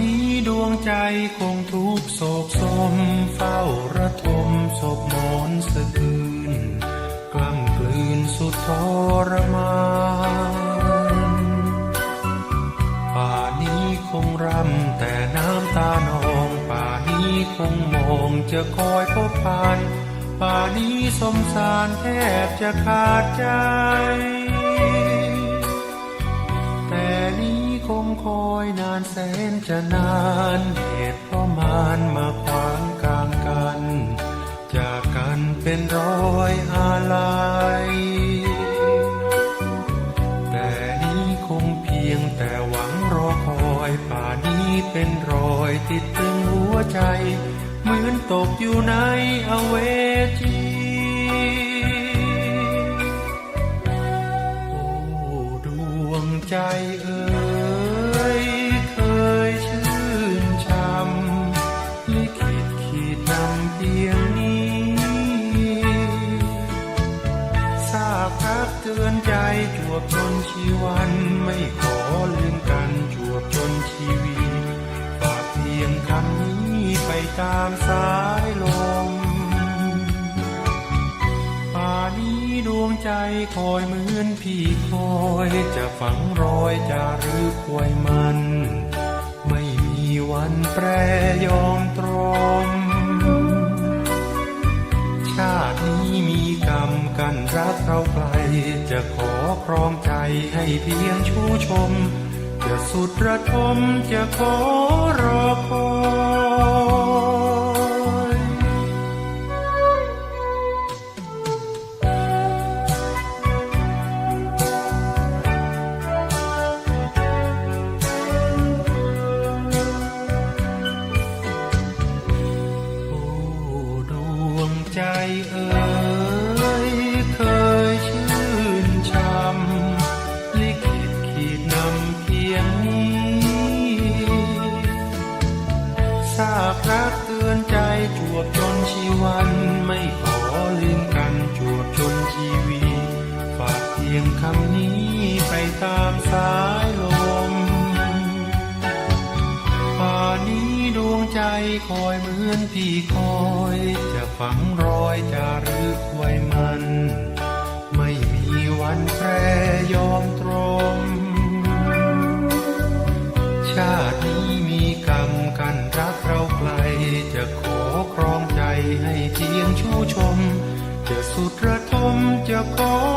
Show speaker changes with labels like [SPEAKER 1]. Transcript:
[SPEAKER 1] นี้ดวงใจคงทุกโศกสม เฝ้าระทมศพนอนสะคืนกล้ำกลืนสุดทรมานป่านี้คงรำแต่น้ำตานองป่านี้คงมองจะคอยพบผ่านป่านี้สมสารแทบจะขาดใจ อยนานแสนจะนานเหตุเพราะมานมาขวางกลางกัน จากกันเป็นร้อยอาลัยแต่นี้คงเพียงแต่หวังรอคอยป่านี้เป็นรอยติดตึงหัวใจ เหมือนตกอยู่ในอเวจีโอ้ดวงใจเอ่ ทราบรักเตือนใจจวบจนชีวันไม่ขอลืมกันจวบจนชีวีฝากเพียงคำนี้ไปตามสายลมป่านี้ดวงใจคอยเหมือนพี่คอยจะฝังรอยจารึกไว้มัน ไม่มีวันแปรยอม รักเราไกล จะขอครองใจให้เพียงชูชม จะสุดระทมจะขอรอคอยโอ้ดวงใจเอ่ยาบรักเตือนใจจวบจนชีวันไม่ขอลืมกันจวบจนชีวีฝากเพียงคำนี้ไปตามสายลมป่านี้ดวงใจคอยเหมือนพี่คอย จะฝังรอยจารึกไว้มัน ไม่มีวันแปรยอมตรมชาตินี้มีกรรมกันรัก จะสุดระทมจะขอ